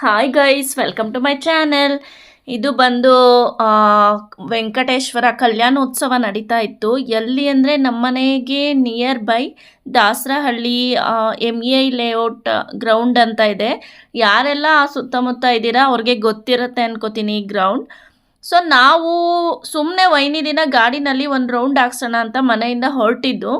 Hi guys welcome to my channel ಇದು ಬಂದು ವೆಂಕಟೇಶ್ವರ ಕಲ್ಯಾಣೋತ್ಸವ ನಡೀತಾ ಇತ್ತು. ಎಲ್ಲಿ ಅಂದರೆ ನಮ್ಮನೆಗೆ near by Dasarahalli M A layout ground ಅಂತ ಇದೆ. ಯಾರೆಲ್ಲ ಸುತ್ತಮುತ್ತ ಇದ್ದೀರಾ ಅವ್ರಿಗೆ ಗೊತ್ತಿರುತ್ತೆ ಅನ್ಕೋತೀನಿ ಈ ಗ್ರೌಂಡ್ ಸೊ ನಾವು ಸುಮ್ಮನೆ ವೈನಿ ದಿನ ಗಾಡಿನಲ್ಲಿ ಒಂದು ರೌಂಡ್ ಹಾಕ್ಸೋಣ ಅಂತ ಮನೆಯಿಂದ ಹೊರಟಿದ್ದು.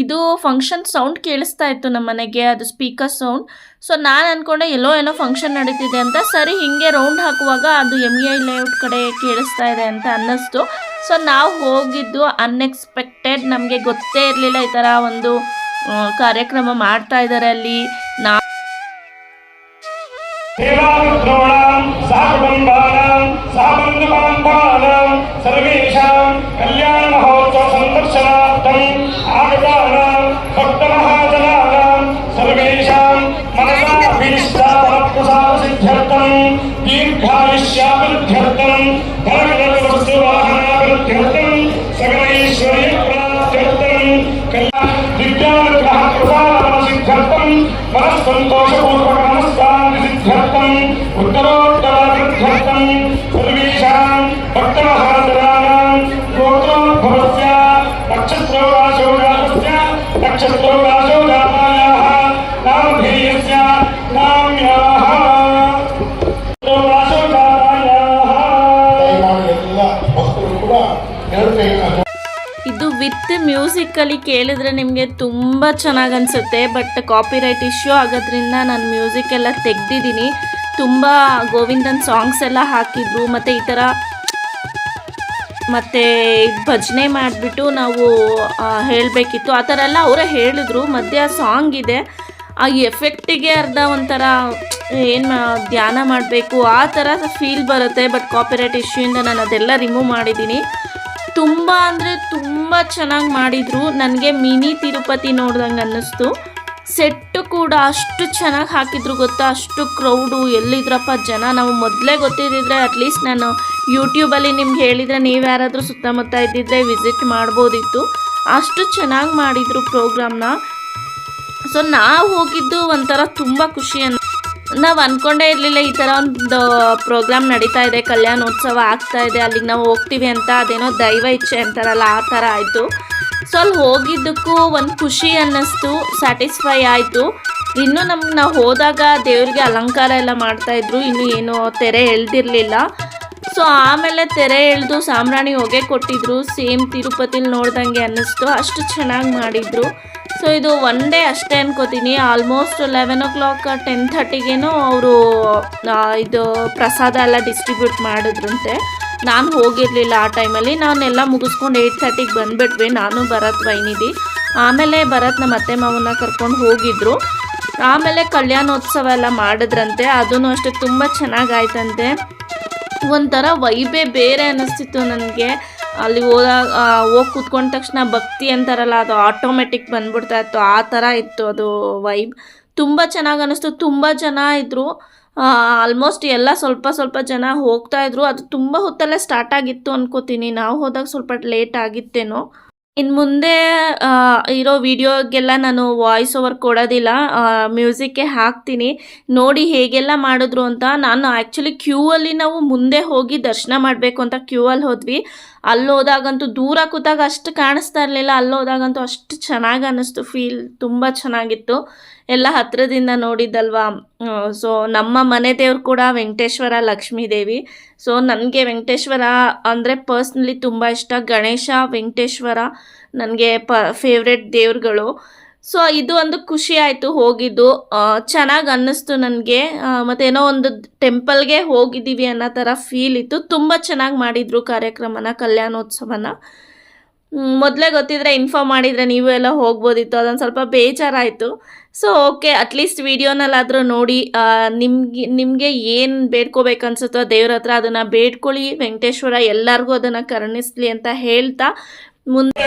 ಇದು ಫಂಕ್ಷನ್ ಸೌಂಡ್ ಕೇಳಿಸ್ತಾ ಇತ್ತು ನಮ್ಮ ಮನೆಗೆ, ಅದು ಸ್ಪೀಕರ್ ಸೌಂಡ್ ಸೊ ನಾನು ಅಂದ್ಕೊಂಡೆ ಎಲ್ಲೋ ಏನೋ ಫಂಕ್ಷನ್ ನಡೀತಿದೆ ಅಂತ. ಸರಿ, ಹಿಂಗೆ ರೌಂಡ್ ಹಾಕುವಾಗ ಅದು ಎಂ ಐ ಲೇಔಟ್ ಕಡೆ ಕೇಳಿಸ್ತಾ ಇದೆ ಅಂತ ಅನ್ನಿಸ್ತು. ಸೊ ನಾವು ಹೋಗಿದ್ದು ಅನ್ಎಕ್ಸ್ಪೆಕ್ಟೆಡ್ ನಮಗೆ ಗೊತ್ತೇ ಇರಲಿಲ್ಲ ಈ ಥರ ಒಂದು ಕಾರ್ಯಕ್ರಮ ಮಾಡ್ತಾ ಇದ್ದಾರೆ ಅಲ್ಲಿ. ನಾ ಸರ್ವೇಶ ಕಲ್ಯಾಣ ಮಹೋತ್ಸವ. বলা হয় ಇದು ವಿತ್ ಮ್ಯೂಸಿಕಲ್ಲಿ ಕೇಳಿದ್ರೆ ನಿಮಗೆ ತುಂಬ ಚೆನ್ನಾಗಿ ಅನಿಸುತ್ತೆ, ಬಟ್ ಕಾಪಿರೈಟ್ ಇಶ್ಯೂ ಆಗೋದ್ರಿಂದ ನಾನು ಮ್ಯೂಸಿಕ್ ಎಲ್ಲ ತೆಗೆದಿದ್ದೀನಿ. ತುಂಬ ಗೋವಿಂದನ್ ಸಾಂಗ್ಸ್ ಎಲ್ಲ ಹಾಕಿದ್ರು, ಮತ್ತು ಈ ಥರ ಮತ್ತು ಭಜನೆ ಮಾಡಿಬಿಟ್ಟು ನಾವು ಹೇಳಬೇಕಿತ್ತು. ಆ ಥರ ಎಲ್ಲ ಅವರೇ ಹೇಳಿದ್ರು, ಮಧ್ಯ ಸಾಂಗ್ ಇದೆ. ಆ ಎಫೆಕ್ಟಿಗೆ ಅರ್ಧ ಒಂಥರ ಏನು ಧ್ಯಾನ ಮಾಡಬೇಕು, ಆ ಥರ ಫೀಲ್ ಬರುತ್ತೆ ಬಟ್ ಕಾಪಿರೈಟ್ ಇಶ್ಯೂಯಿಂದ ನಾನು ಅದೆಲ್ಲ ರಿಮೂವ್ ಮಾಡಿದ್ದೀನಿ. ತುಂಬ ಅಂದರೆ ತುಂಬ ಚೆನ್ನಾಗಿ ಮಾಡಿದರು. ನನಗೆ ಮಿನಿ ತಿರುಪತಿ ನೋಡ್ದಂಗೆ ಅನ್ನಿಸ್ತು. ಸೆಟ್ಟು ಕೂಡ ಅಷ್ಟು ಚೆನ್ನಾಗಿ ಹಾಕಿದ್ರು ಗೊತ್ತಾ? ಅಷ್ಟು ಕ್ರೌಡು ಎಲ್ಲಿದ್ರಪ್ಪ ಜನ? ನಾವು ಮೊದಲೇ ಗೊತ್ತಿದ್ದಿದ್ರೆ ಅಟ್ಲೀಸ್ಟ್ ನಾನು ಯೂಟ್ಯೂಬಲ್ಲಿ ನಿಮ್ಗೆ ಹೇಳಿದರೆ ನೀವು ಯಾರಾದರೂ ಸುತ್ತಮುತ್ತ ಇದ್ದಿದ್ರೆ ವಿಸಿಟ್ ಮಾಡ್ಬೋದಿತ್ತು. ಅಷ್ಟು ಚೆನ್ನಾಗಿ ಮಾಡಿದರು ಪ್ರೋಗ್ರಾಮ್ನ ಸೊ ನಾವು ಹೋಗಿದ್ದು ಒಂಥರ ತುಂಬ ಖುಷಿ ಅನ್ ನಾವು ಅಂದ್ಕೊಂಡೇ ಇರಲಿಲ್ಲ, ಈ ಥರ ಒಂದು ಪ್ರೋಗ್ರಾಮ್ ನಡೀತಾ ಇದೆ, ಕಲ್ಯಾಣೋತ್ಸವ ಆಗ್ತಾ ಇದೆ, ಅಲ್ಲಿಗೆ ನಾವು ಹೋಗ್ತೀವಿ ಅಂತ, ಅದೇನೋ ದೈವ ಇಚ್ಛೆ ಅಂತಾರಲ್ಲ, ಆ ಥರ ಆಯಿತು. ಸೊ ಅಲ್ಲಿ ಹೋಗಿದ್ದಕ್ಕೂ ಒಂದು ಖುಷಿ ಅನ್ನಿಸ್ತು ಸ್ಯಾಟಿಸ್ಫೈ ಆಯಿತು. ಇನ್ನೂ ನಮ್ಗೆ ನಾವು ಹೋದಾಗ ದೇವರಿಗೆ ಅಲಂಕಾರ ಎಲ್ಲ ಮಾಡ್ತಾಯಿದ್ರು ಇನ್ನೂ ಏನು ತೆರೆ ಎಳ್ದಿರಲಿಲ್ಲ. ಸೊ ಆಮೇಲೆ ತೆರೆ ಎಳೆದು ಸಾಂಬ್ರಾಣಿ ಹೊಗೆ ಕೊಟ್ಟಿದ್ರು. ಸೇಮ್ ತಿರುಪತಿಲಿ ನೋಡ್ದಂಗೆ ಅನ್ನಿಸ್ತು. ಅಷ್ಟು ಚೆನ್ನಾಗಿ ಮಾಡಿದ್ರು. ಸೊ ಇದು ಒನ್ ಡೇ ಅಷ್ಟೇ ಅನ್ಕೋತೀನಿ. Almost eleven o'clock ten ಥರ್ಟಿಗೇನೋ ಅವರು ಇದು ಪ್ರಸಾದ ಎಲ್ಲ ಡಿಸ್ಟ್ರಿಬ್ಯೂಟ್ ಮಾಡಿದ್ರಂತೆ. ನಾನು ಹೋಗಿರಲಿಲ್ಲ ಆ ಟೈಮಲ್ಲಿ ನಾನೆಲ್ಲ ಮುಗಿಸ್ಕೊಂಡು ಏಯ್ಟ್ ಥರ್ಟಿಗೆ ಬಂದುಬಿಟ್ವಿ. ನಾನು, ಭರತ್ ವೈನಿದಿ ಆಮೇಲೆ ಭರತ್ ನಮ್ಮ ಅತ್ತೆ ಮಾವನ್ನ ಕರ್ಕೊಂಡು ಹೋಗಿದ್ರು. ಆಮೇಲೆ ಕಲ್ಯಾಣೋತ್ಸವ ಎಲ್ಲ ಮಾಡಿದ್ರಂತೆ. ಅದೂ ಅಷ್ಟೇ. ತುಂಬ ಚೆನ್ನಾಗಾಯ್ತಂತೆ ಒಂಥರ ವೈಬೇ ಬೇರೆ ಅನ್ನಿಸ್ತಿತ್ತು ನನಗೆ. ಅಲ್ಲಿ ಹೋದಾಗ ಹೋಗಿ ಕೂತ್ಕೊಂಡ ತಕ್ಷಣ ಭಕ್ತಿ ಅಂತಾರಲ್ಲ, ಅದು ಆಟೋಮೆಟಿಕ್ ಬಂದ್ಬಿಡ್ತಾ ಇತ್ತು. ಆ ಥರ ಇತ್ತು ಅದು ವೈಬ್ ತುಂಬ ಚೆನ್ನಾಗಿ ಅನ್ನಿಸ್ತು ತುಂಬ ಜನ ಇದ್ದರು ಆಲ್ಮೋಸ್ಟ್ ಎಲ್ಲ ಸ್ವಲ್ಪ ಸ್ವಲ್ಪ ಜನ ಹೋಗ್ತಾ ಇದ್ರು. ಅದು ತುಂಬ ಹೊತ್ತಲ್ಲೇ ಸ್ಟಾರ್ಟ್ ಆಗಿತ್ತು ಅನ್ಕೋತೀನಿ. ನಾವು ಹೋದಾಗ ಸ್ವಲ್ಪ ಲೇಟ್ ಆಗಿತ್ತೇನೋ. ಇನ್ನು ಮುಂದೆ ಇರೋ ವಿಡಿಯೋಗೆಲ್ಲ ನಾನು ವಾಯ್ಸ್ ಓವರ್ ಕೊಡೋದಿಲ್ಲ. ಮ್ಯೂಸಿಕ್ಗೆ ಹಾಕ್ತೀನಿ. ನೋಡಿ ಹೇಗೆಲ್ಲ ಮಾಡಿದ್ರು ಅಂತ. ನಾನು ಆ್ಯಕ್ಚುಲಿ ಕ್ಯೂ ಅಲ್ಲಿ ನಾವು ಮುಂದೆ ಹೋಗಿ ದರ್ಶನ ಮಾಡಬೇಕು ಅಂತ ಕ್ಯೂ ಅಲ್ಲಿ ಹೋದ್ವಿ. ಅಲ್ಲಿ ಹೋದಾಗಂತೂ ದೂರ ಕೂತಾಗ ಅಷ್ಟು ಕಾಣಿಸ್ತಾ ಇರಲಿಲ್ಲ. ಅಲ್ಲೋದಾಗಂತೂ ಅಷ್ಟು ಚೆನ್ನಾಗಿ ಅನ್ನಿಸ್ತು. ಫೀಲ್ ತುಂಬ ಚೆನ್ನಾಗಿತ್ತು. ಎಲ್ಲ ಹತ್ತಿರದಿಂದ ನೋಡಿದ್ದಲ್ವಾ? ಸೊ ನಮ್ಮ ಮನೆ ದೇವ್ರು ಕೂಡ ವೆಂಕಟೇಶ್ವರ ಲಕ್ಷ್ಮೀ ದೇವಿ. ಸೊ ನನಗೆ ವೆಂಕಟೇಶ್ವರ ಅಂದರೆ ಪರ್ಸ್ನಲಿ ತುಂಬ ಇಷ್ಟ. ಗಣೇಶ, ವೆಂಕಟೇಶ್ವರ, ನನಗೆ ಪ ಫೇವ್ರೆಟ್ ದೇವ್ರುಗಳು. ಸೊ ಇದು ಒಂದು ಖುಷಿ ಆಯಿತು ಹೋಗಿದ್ದು. ಚೆನ್ನಾಗಿ ಅನ್ನಿಸ್ತು ನನಗೆ. ಮತ್ತೇನೋ ಒಂದು ಟೆಂಪಲ್ಗೆ ಹೋಗಿದ್ದೀವಿ ಅನ್ನೋ ಥರ ಫೀಲ್ ಇತ್ತು. ತುಂಬ ಚೆನ್ನಾಗಿ ಮಾಡಿದರು ಕಾರ್ಯಕ್ರಮನ, ಕಲ್ಯಾಣೋತ್ಸವನ. ಮೊದಲೇ ಗೊತ್ತಿದ್ರೆ ಇನ್ಫಾರ್ಮ್ ಮಾಡಿದರೆ ನೀವು ಎಲ್ಲ ಹೋಗ್ಬೋದಿತ್ತು. ಅದೊಂದು ಸ್ವಲ್ಪ ಬೇಜಾರಾಯಿತು. ಸೊ ಓಕೆ ಅಟ್ಲೀಸ್ಟ್ ವೀಡಿಯೋನಲ್ಲಾದರೂ ನೋಡಿ. ನಿಮ್ಗೆ, ನಿಮಗೆ ಏನು ಬೇಡ್ಕೋಬೇಕನ್ಸುತ್ತೋ ದೇವ್ರ ಹತ್ರ ಅದನ್ನು ಬೇಡ್ಕೊಳ್ಳಿ. ವೆಂಕಟೇಶ್ವರ ಎಲ್ಲರಿಗೂ ಅದನ್ನು ಕರುಣಿಸ್ಲಿ ಅಂತ ಹೇಳ್ತಾ ಮುಂದೆ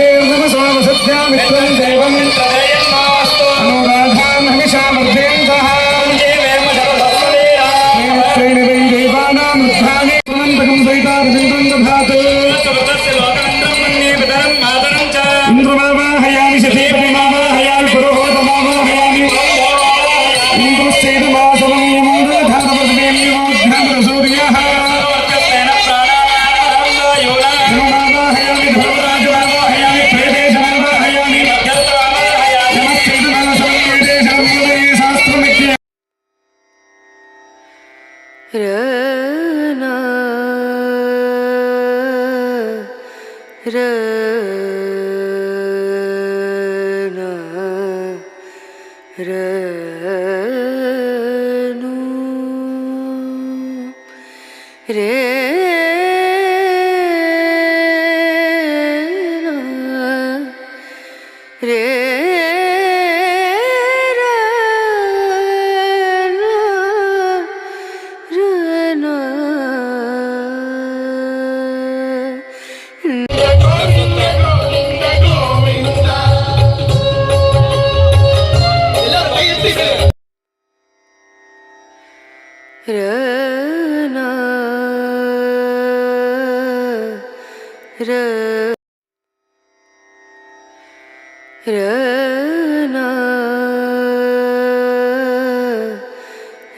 রা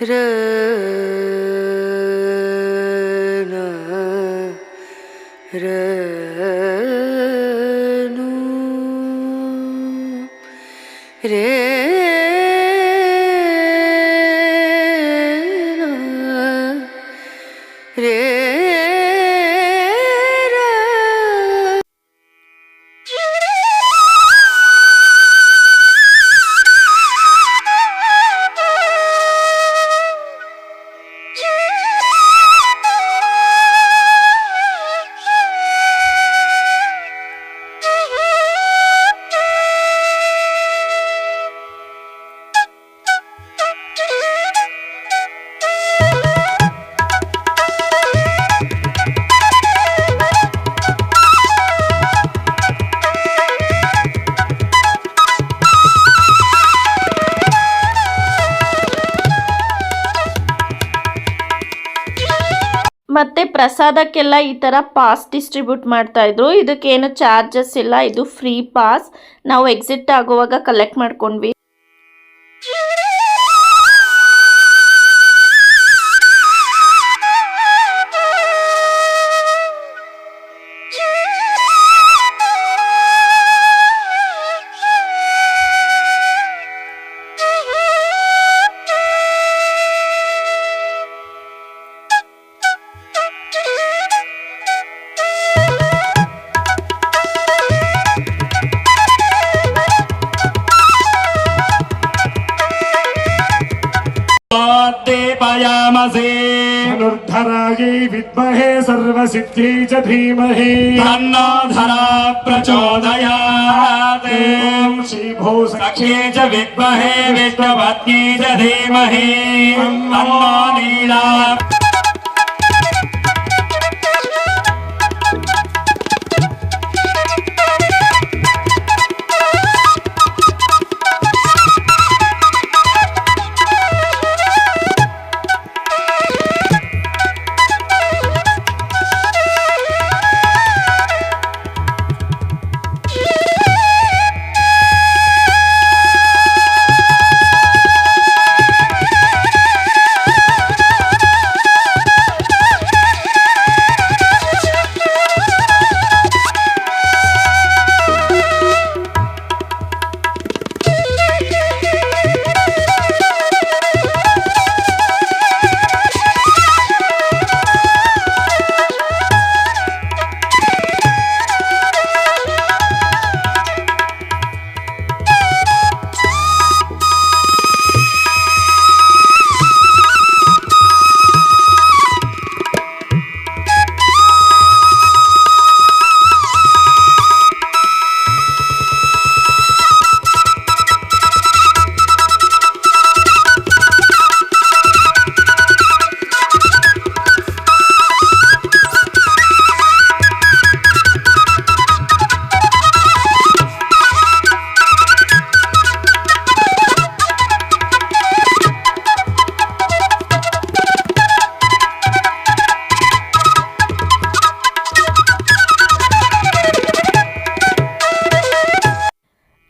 রে রে ಪ್ರಸಾದಕ್ಕೆಲ್ಲ ಈ ಥರ ಪಾಸ್ ಡಿಸ್ಟ್ರಿಬ್ಯೂಟ್ ಮಾಡ್ತಾ ಇದ್ರು. ಇದಕ್ಕೇನು ಚಾರ್ಜಸ್ ಇಲ್ಲ. ಇದು ಫ್ರೀ ಪಾಸ್ ನಾವು ಎಕ್ಸಿಟ್ ಆಗುವಾಗ ಕಲೆಕ್ಟ್ ಮಾಡ್ಕೊಂಡ್ವಿ. दीपयामसे धनुर्धरायै विद्महे सर्वसिद्ध्यै च धीमहि। तन्नो धरा प्रचोदयात् ॐ श्रीभो सख्ये च विद्महे विष्णुपत्नी च धीमहि। तन्नो नीला।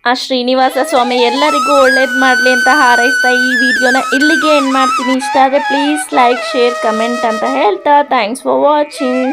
ಆ ಶ್ರೀನಿವಾಸ ಸ್ವಾಮಿ ಎಲ್ಲರಿಗೂ ಒಳ್ಳೇದು ಮಾಡಲಿ ಅಂತ ಹಾರೈಸ್ತಾ ಈ ವಿಡಿಯೋನ ಇಲ್ಲಿಗೆ ಏನು ಮಾಡ್ತೀನಿ. ಇಷ್ಟ ಆದರೆ ಪ್ಲೀಸ್ ಲೈಕ್ ಶೇರ್ ಕಮೆಂಟ್ ಅಂತ ಹೇಳ್ತಾ. Thanks for watching